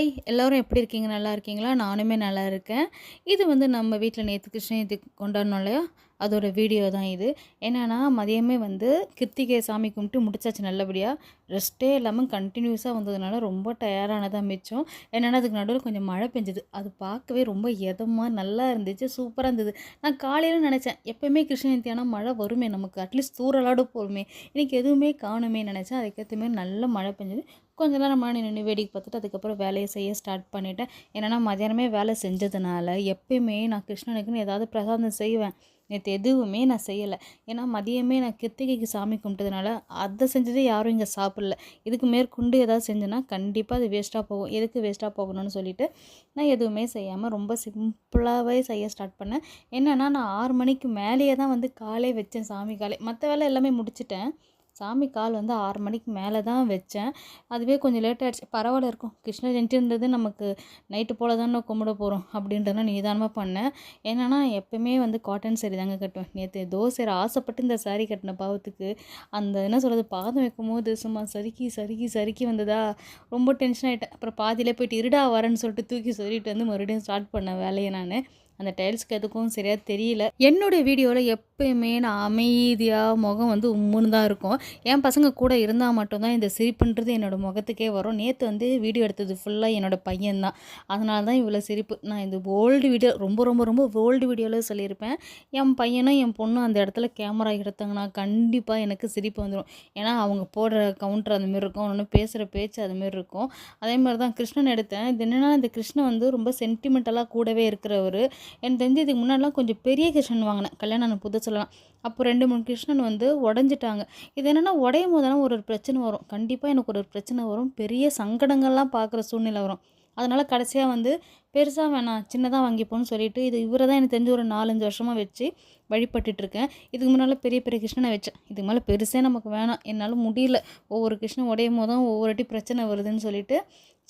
Hi எல்லோரும் எப்படி இருக்கீங்க? நல்லா இருக்கீங்களா? நானுமே நல்லா இருக்கேன். இது வந்து நம்ம வீட்டில் நேற்று கிருஷ்ணகிரி கொண்டாடணும் இல்லையா? அதோட வீடியோ தான் இது. என்னென்னா மதியமே வந்து கிருத்திகை சாமி கும்பிட்டு முடிச்சாச்சு நல்லபடியாக ரெஸ்ட்டே இல்லாமல் கண்டினியூஸாக வந்ததுனால ரொம்ப டயர்டானதாக மிச்சம். என்னென்னா அதுக்கு நடுவில் கொஞ்சம் மழை பெஞ்சுது. அது பார்க்கவே ரொம்ப எதமாக நல்லா இருந்துச்சு சூப்பராக இருந்தது. நான் காலையில் நினச்சேன் எப்போயுமே கிருஷ்ண ஜெயந்தி ஆனால் மழை வருமே நமக்கு அட்லீஸ்ட் தூரலாடு போருமே இன்றைக்கி எதுவுமே காணுமே நினச்சேன். அதுக்கேற்ற மாதிரி நல்ல மழை பெஞ்சது. கொஞ்ச நேரம் மழை நின்று வேடிக்கை பார்த்துட்டு அதுக்கப்புறம் வேலையை செய்ய ஸ்டார்ட் பண்ணிட்டேன். என்னென்னா மதியானமே வேலை செஞ்சதுனால எப்பயுமே நான் கிருஷ்ணனுக்குன்னு ஏதாவது பிரசாதம் செய்வேன். நேற்று எதுவுமே நான் செய்யலை. ஏன்னா மதியமே நான் கிருத்திகைக்கு சாமி கும்பிட்டதுனால அதை செஞ்சதே யாரும் இங்கே சாப்பிடல. இதுக்கு மேற்கொண்டு ஏதாவது செஞ்சேன்னா கண்டிப்பாக அது வேஸ்ட்டாக போகும். எதுக்கு வேஸ்ட்டாக போகணும்னு சொல்லிட்டு நான் எதுவுமே செய்யாமல் ரொம்ப சிம்பிளாகவே செய்ய ஸ்டார்ட் பண்ணேன். என்னென்னா நான் ஆறு மணிக்கு மேலேயே தான் வந்து காலே வச்சேன் சாமி காலே. மற்ற வேலை எல்லாமே முடிச்சிட்டேன். சாமி கால் வந்து ஆறு மணிக்கு மேலே தான் வச்சேன். அதுவே கொஞ்சம் லேட் ஆகிடுச்சு பரவாயில்ல இருக்கும். கிருஷ்ண ஜெயந்தின்றது நமக்கு நைட்டு போல் தானே கும்பிட போகிறோம் அப்படின்றத நிதானமாக பண்ணேன் என்னென்னா எப்போயுமே வந்து காட்டன் சேரீ தாங்க கட்டுவேன். நேற்று தோசை ஆசைப்பட்டு இந்த சாரீ கட்டின பாவத்துக்கு அந்த என்ன சொல்கிறது பாதம் வைக்கும் போது சும்மா சறுக்கி சறுக்கி சறுக்கி வந்ததா? ரொம்ப டென்ஷன் ஆகிட்டேன் அப்புறம் பாதியிலே போயிட்டு இருடா வரேன்னு சொல்லிட்டு தூக்கி சொல்லிட்டு வந்து மறுபடியும் ஸ்டார்ட் பண்ண வேலையை நான். அந்த டைல்ஸ்க்கு எதுக்கும் சரியாக தெரியல. என்னுடைய வீடியோவில் எப்பயுமே நான் அமைதியாக முகம் வந்து உம்முன்னு தான் இருக்கும். என் பசங்க கூட இருந்தால் மட்டும்தான் இந்த சிரிப்புன்றது என்னோடய முகத்துக்கே வரும். நேற்று வந்து வீடியோ எடுத்தது ஃபுல்லாக என்னோடய பையன்தான். அதனால தான் இவ்வளோ சிரிப்பு. நான் இந்த ஓல்டு வீடியோ ரொம்ப ரொம்ப ரொம்ப ஓல்டு வீடியோவில் சொல்லியிருப்பேன். என் பையனும் என் பொண்ணும் அந்த இடத்துல கேமரா எடுத்தாங்கன்னா கண்டிப்பாக எனக்கு சிரிப்பு வந்துடும் ஏன்னா அவங்க போடுற கவுண்டர் அந்தமாரி இருக்கும். ஒன்று பேசுகிற பேச்சு அதுமாரி இருக்கும். அதே மாதிரி தான் கிருஷ்ணன் எடுத்தேன். இது என்னென்னா இந்த கிருஷ்ணன் வந்து ரொம்ப சென்டிமெண்டலாக கூடவே இருக்கிறவர். எனக்கு தெரிஞ்சு இதுக்கு முன்னாடிலாம் கொஞ்சம் பெரிய கிருஷ்ணன் வாங்கினேன். கல்யாணம் சொல்லலாம். அப்போ ரெண்டு மூணு கிருஷ்ணன் வந்து உடஞ்சிட்டாங்க. இது என்னென்னா உடையும் போதெல்லாம் ஒரு ஒரு பிரச்சனை வரும். கண்டிப்பாக எனக்கு ஒரு பிரச்சனை வரும். பெரிய சங்கடங்கள்லாம் பார்க்குற சூழ்நிலை வரும். அதனால் கடைசியாக வந்து பெருசாக வேணாம். சின்னதாக வாங்கிப்போன்னு சொல்லிட்டு இது இவரை தான் எனக்கு தெரிஞ்சு ஒரு நாலஞ்சு வருஷமாக வச்சு வழிபட்டுட்ருக்கேன் இதுக்கு முன்னால் பெரிய பெரிய கிருஷ்ணனை வச்சேன். இதுக்கு மேலே பெருசே நமக்கு வேணாம். என்னால் முடியல. ஒவ்வொரு கிருஷ்ணன் உடையும் போதும் ஒவ்வொரு வாட்டி பிரச்சனை வருதுன்னு சொல்லிட்டு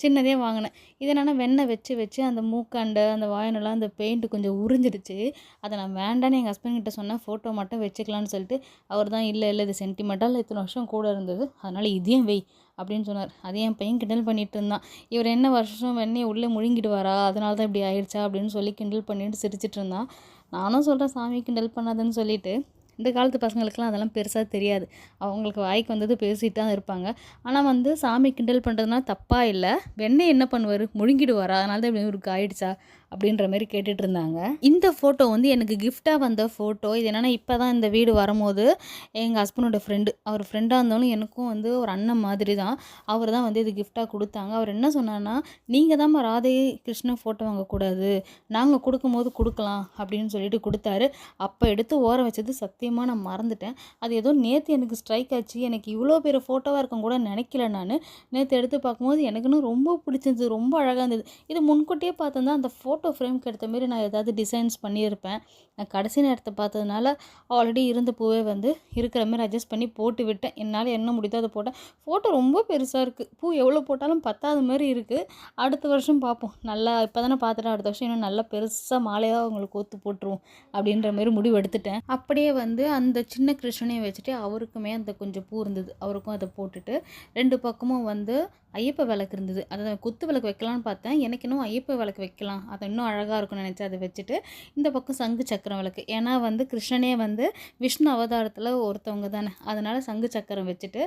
சின்னதே வாங்கினேன். இதை என்னென்னா வெண்ணெய் வச்சு வச்சு அந்த மூக்காண்டை அந்த வாயனெல்லாம் அந்த பெயிண்ட்டு கொஞ்சம் உறிஞ்சிடுச்சு. அதை நான் வேண்டான்னு எங்கள் ஹஸ்பண்ட் கிட்ட சொன்னேன். ஃபோட்டோ மட்டும் வச்சுக்கலான்னு சொல்லிட்டு அவர் தான் இல்லை இல்லை இது சென்டிமெண்ட்டாக இத்தனை வருஷம் கூட இருந்தது. அதனால் இதையும் வெய் அப்படின்னு சொன்னார். அதே என் பையன் கிண்டல் பண்ணிட்டு இருந்தான். இவர் என்ன வருஷம் வெண்ணெய் உள்ளே முழுங்கிடுவாரா? அதனால தான் இப்படி ஆயிடுச்சா? அப்படின்னு சொல்லி கிண்டல் பண்ணிட்டு சிரிச்சிட்டு இருந்தான். நானும் சொல்கிறேன் சாமி கிண்டல் பண்ணாதுன்னு சொல்லிட்டு. இந்த காலத்து பசங்களுக்கெல்லாம் அதெல்லாம் பெருசாக தெரியாது. அவங்களுக்கு வாய்க்கு வந்தது பேசிட்டு தான் இருப்பாங்க. ஆனால் வந்து சாமி கிண்டல் பண்ணுறதுனா தப்பாக இல்லை. வெண்ணெய் என்ன பண்ணுவார்? முழுங்கிடுவாரா? அதனால தான் இப்படி இவருக்கு ஆயிடுச்சா? அப்படின்ற மாதிரி கேட்டுட்டு இருந்தாங்க. இந்த ஃபோட்டோ வந்து எனக்கு கிஃப்டாக வந்த ஃபோட்டோ இது என்னென்னா இப்போ தான் இந்த வீடு வரும்போது எங்கள் ஹஸ்பண்டோட ஃப்ரெண்டு அவர் ஃப்ரெண்டாக இருந்தாலும் எனக்கும் வந்து ஒரு அண்ணன் மாதிரி தான் அவர் தான் வந்து இது கிஃப்டாக கொடுத்தாங்க. அவர் என்ன சொன்னார்னா நீங்கள் தான் ராதே கிருஷ்ணன் ஃபோட்டோ வாங்கக்கூடாது. நாங்கள் கொடுக்கும்போது கொடுக்கலாம் அப்படின்னு சொல்லிட்டு கொடுத்தாரு. அப்போ எடுத்து ஓர வச்சது சத்தியமாக நான் மறந்துட்டேன். அது ஏதோ நேற்று எனக்கு ஸ்ட்ரைக் ஆச்சு. எனக்கு இவ்வளோ பேர் ஃபோட்டோவாக இருக்கும் கூட நினைக்கல நான். நேற்று எடுத்து பார்க்கும்போது எனக்குன்னு ரொம்ப பிடிச்சிருந்தது. ரொம்ப அழகாக இருந்தது. இது முன்கூட்டியே பார்த்தா அந்த ஃபோட்டோ ஃபோட்டோ ஃப்ரேம்க்கு ஏற்ற மாரி நான் ஏதாவது டிசைன்ஸ் பண்ணியிருப்பேன். நான் கடைசி நேரத்தை பார்த்ததுனால ஆல்ரெடி இருந்த பூவே வந்து இருக்கிற மாதிரி அட்ஜஸ்ட் பண்ணி போட்டு விட்டேன். என்னால் என்ன முடியுதோ அதை போட்டேன். ஃபோட்டோ ரொம்ப பெருசாக இருக்குது பூ எவ்வளோ போட்டாலும் பத்தாத மாதிரி இருக்குது அடுத்த வருஷம் பார்ப்போம். நல்லா இப்போ தானே பார்த்துட்டேன். அடுத்த வருஷம் இன்னும் நல்லா பெருசாக மாலையாக அவங்களுக்கு ஒத்து போட்டுருவோம் அப்படின்ற மாதிரி முடிவு எடுத்துட்டேன். அப்படியே வந்து அந்த சின்ன கிருஷ்ணனையும் வச்சுட்டு அவருக்குமே அந்த கொஞ்சம் பூ இருந்தது. அவருக்கும் அதை போட்டுட்டு ரெண்டு பக்கமும் வந்து ஐயப்ப விளக்கு இருந்தது. அதை குத்து விளக்கு வைக்கலான்னு பார்த்தேன். எனக்கு இன்னும் ஐயப்ப விளக்கு வைக்கலாம். அதை இன்னும் அழகாக இருக்கும்னு நினச்சி அதை வச்சுட்டு இந்த பக்கம் சங்கு சக்கரம் விளக்கு. ஏன்னா வந்து கிருஷ்ணனே வந்து விஷ்ணு அவதாரத்தில் ஒருத்தவங்க தானே. அதனால் சங்கு சக்கரம் வச்சுட்டு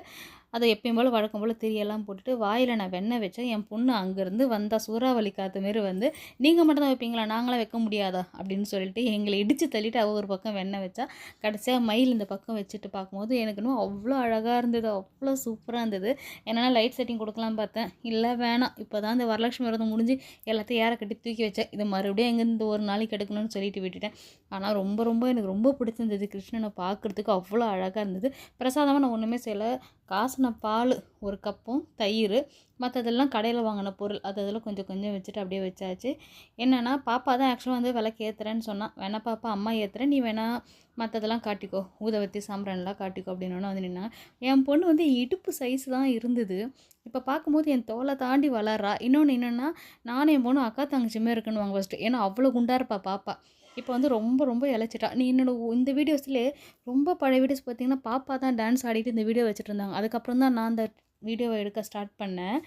அதை எப்பயும் போல் வழக்கம் போல் திரியெல்லாம் போட்டுட்டு வாயில் நான் வெண்ணெய் வச்சேன். என் பொண்ணு அங்கேருந்து வந்தால் சூறாவளி காத்து மாரி வந்து நீங்கள் மட்டும் தான் வைப்பீங்களா? நாங்களாம் வைக்க முடியாதா? அப்படின்னு சொல்லிட்டு எங்களை இடித்து தள்ளிட்டு அவள் ஒரு பக்கம் வெண்ணெய் வச்சா. கடைசியாக மயில் இந்த பக்கம் வச்சுட்டு பார்க்கும்போது எனக்கு இன்னும் அவ்வளோ அழகாக இருந்தது. அவ்வளோ சூப்பராக இருந்தது. என்னென்னா லைட் செட்டிங் கொடுக்கலாம் பார்த்தேன். இல்லை வேணாம். இப்போ தான் இந்த வரலட்சுமி விரதம் முடிஞ்சு எல்லாத்தையும் ஏற கட்டி தூக்கி வச்சேன். இதை மறுபடியும் எங்கேருந்து ஒரு நாளைக்கு எடுக்கணும்னு சொல்லிட்டு விட்டுட்டேன். ஆனால் ரொம்ப ரொம்ப எனக்கு ரொம்ப பிடிச்சிருந்தது கிருஷ்ணனை பார்க்குறதுக்கு அவ்வளோ அழகாக இருந்தது. பிரசாதமாக நான் ஒன்றுமே செய்யலை. காசின பால் ஒரு கப்பும் தயிர் மற்றதெல்லாம் கடையில் வாங்கின பொருள். அது அதில் கொஞ்சம் கொஞ்சம் வச்சுட்டு அப்படியே வச்சாச்சு. என்னென்னா பாப்பா தான் ஆக்சுவலாக வந்து விளக்கு ஏற்றுறேன்னு சொன்னான் வேணா பாப்பா அம்மா ஏற்றுறேன் நீ வேணா மற்றதெல்லாம் காட்டிக்கோ. ஊதவத்தி சாம்பிரான்லாம் காட்டிக்கோ. அப்படின்னு வந்து நின்னாங்க என் பொண்ணு வந்து இடுப்பு சைஸ் தான் இருந்தது. இப்போ பார்க்கும்போது என் தோலை தாண்டி வளர்றா. இன்னொன்று என்னென்னா நானும் என் பொண்ணு அக்கா தங்கச்சியுமே இருக்குன்னு வாங்க ஃபஸ்ட்டு ஏன்னா அவ்வளோ குண்டாக இருப்பா பாப்பா. இப்போ வந்து ரொம்ப ரொம்ப இழைச்சிட்டா நீ என்னோட இந்த வீடியோஸ்லேயே ரொம்ப பழைய வீடியோஸ் பார்த்தீங்கன்னா பாப்பா தான் டான்ஸ் ஆடிட்டு இந்த வீடியோ வச்சுட்டு இருந்தாங்க. அதுக்கப்புறம் தான் நான் அந்த வீடியோவை எடுக்க ஸ்டார்ட் பண்ணேன்.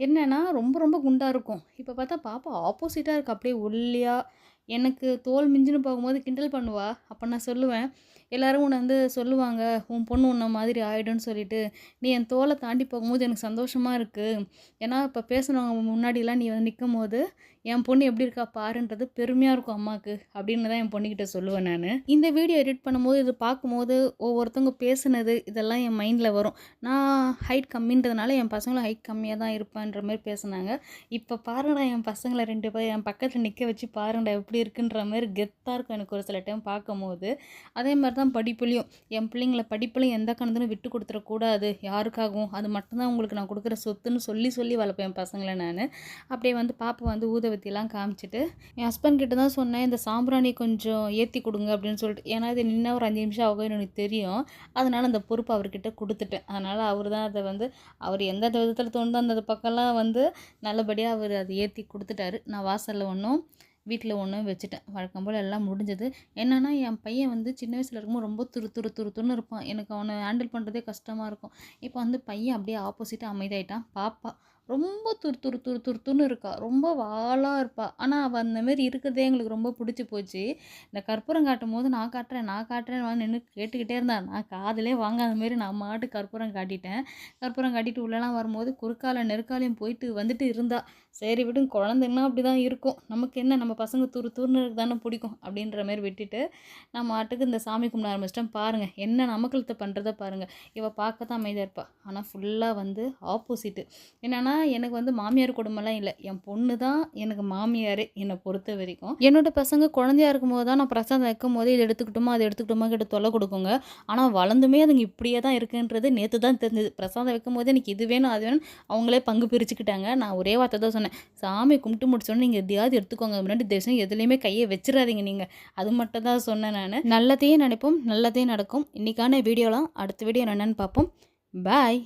என்னென்னா ரொம்ப ரொம்ப குண்டாக இருக்கும். இப்போ பார்த்தா பாப்பா ஆப்போசிட்டாக இருக்குது அப்படியே ஒல்லியாக எனக்கு தோல் மிஞ்சின்னு போகும்போது கிண்டல் பண்ணுவா. அப்போ நான் சொல்லுவேன் எல்லோரும் உன்னை வந்து சொல்லுவாங்க உன் பொண்ணு உன்ன மாதிரி ஆகிடும்னு சொல்லிட்டு. நீ என் தோலை தாண்டி போகும்போது எனக்கு சந்தோஷமாக இருக்குது ஏன்னா இப்போ பேசுனவங்க முன்னாடிலாம் நீ வந்து நிற்கும் போது என் பொண்ணு எப்படி இருக்கா பாருன்றது பெருமையாக இருக்கும் அம்மாவுக்கு அப்படின்னு தான் என் பொண்ணுக்கிட்ட சொல்லுவேன் நான். இந்த வீடியோ எடிட் பண்ணும்போது இது பார்க்கும்போது ஒவ்வொருத்தவங்க பேசுனது இதெல்லாம் என் மைண்டில் வரும். நான் ஹைட் கம்மின்றதுனால என் பசங்களும் ஹைட் கம்மியாக தான் இருப்பேன்ற மாதிரி பேசுனாங்க. இப்போ பாருங்கடா என் பசங்களை ரெண்டு பேர் என் பக்கத்தில் நிற்க வச்சு பாருங்கடா எப்படி இருக்குன்ற மாதிரி கெத்தாக இருக்கும் எனக்கு ஒரு சில டைம் பார்க்கும்போது. அதே மாதிரி தான் படிப்புலையும். என் பிள்ளைங்கள படிப்புலையும் எந்த கணத்துலையும் விட்டு கொடுத்துடக்கூடாது யாருக்காகவும். அது மட்டும்தான் உங்களுக்கு நான் கொடுக்குற சொத்துன்னு சொல்லி சொல்லி வளர்ப்பேன் என் பசங்களை நான். அப்படியே வந்து பாப்பா வந்து ஊதுவத்திலாம் காமிச்சிட்டு என் ஹஸ்பண்ட் கிட்ட தான் சொன்னேன் இந்த சாம்பிராணி கொஞ்சம் ஏற்றி கொடுங்க அப்படின்னு சொல்லிட்டு. ஏன்னா இது நின்று ஒரு அஞ்சு நிமிஷம் ஆகும் எனக்கு தெரியும். அதனால் அந்த பொறுப்பு அவர்கிட்ட கொடுத்துட்டேன். அதனால் அவர் தான் அதை வந்து அவர் எந்த விதத்தில் தோணுதோ அந்த பக்கம்லாம் வந்து நல்லபடியாக அவர் அதை ஏற்றி கொடுத்துட்டாரு. நான் வாசலில் ஒன்றும் வீட்டில் ஒன்றும் வச்சுட்டேன். வழக்கம் போல் எல்லாம் முடிஞ்சது. என்னென்னா என் பையன் வந்து சின்ன வயசில் இருக்கும்போது ரொம்ப துரு துரு துரு துருன்னு இருப்பான். எனக்கு அவனை ஹேண்டில் பண்ணுறதே கஷ்டமாக இருக்கும். இப்போ வந்து பையன் அப்படியே ஆப்போசிட்டாக அமைதியாயிட்டான். பாப்பா ரொம்ப துரு துரு துரு துருத்துன்னு இருக்கா. ரொம்ப வாளாக இருப்பாள் ஆனால் அவள் அந்த மாதிரி இருக்கிறதே எங்களுக்கு ரொம்ப பிடிச்சி போச்சு. இந்த கற்பூரம் காட்டும் போது நான் காட்டுறேன் நான் காட்டுறேன் வந்து நின்று கேட்டுக்கிட்டே இருந்தான் நான் காதலே வாங்காத மாரி நான் மாட்டு கற்பூரம் காட்டிட்டேன். கற்பூரம் காட்டிட்டு உள்ளலாம் வரும்போது குறுக்கால நெருக்காலையும் போயிட்டு வந்துட்டு இருந்தா. சரி விடும் குழந்தைன்னா அப்படி தான் இருக்கும். நமக்கு என்ன நம்ம பசங்க துரு துருன்னு தானே பிடிக்கும் அப்படின்ற மாதிரி விட்டுட்டு நம்ம மாட்டுக்கு இந்த சாமி கும்பிட ஆரம்பிச்சிட்டோம் பாருங்கள் என்ன நமக்கழுத்த பண்ணுறத பாருங்கள் இவள் பார்க்க தான் அமைதியாக இருப்பாள் ஆனால் ஃபுல்லாக வந்து ஆப்போசிட்டு என்னென்னா ஆனால் எனக்கு வந்து மாமியார் குடும்பம்லாம் இல்லை. என் பொண்ணு தான் எனக்கு மாமியார் என்னை பொறுத்த வரைக்கும். என்னோட பசங்க குழந்தையா இருக்கும்போது தான் நான் பிரசாதம் வைக்கும் போது இதை எடுத்துக்கிட்டோமா அதை எடுத்துக்கிட்டோமா கிட்ட தொலை கொடுக்குங்க. ஆனால் வளர்ந்துமே அதுங்க இப்படியே தான் இருக்குன்றது நேற்று தான் தெரிஞ்சது. பிரசாதம் வைக்கும் போது எனக்கு இது வேணும் அது வேணும் அவங்களே பங்கு பிரிச்சுக்கிட்டாங்க. நான் ஒரே வார்த்தை தான் சொன்னேன். சாமி கும்பிட்டு முடிச்சோன்னே நீங்கள் எதையாவது எடுத்துக்கோங்க. முன்னாடி தேசம் எதுலேயுமே கையை வச்சிடாதீங்க நீங்கள் அது மட்டும் தான் சொன்னேன் நான். நல்லதையே நினைப்போம் நல்லதே நடக்கும். இன்றைக்கான வீடியோலாம் அடுத்த வீடியோ என்னென்னு பார்ப்போம். பாய்.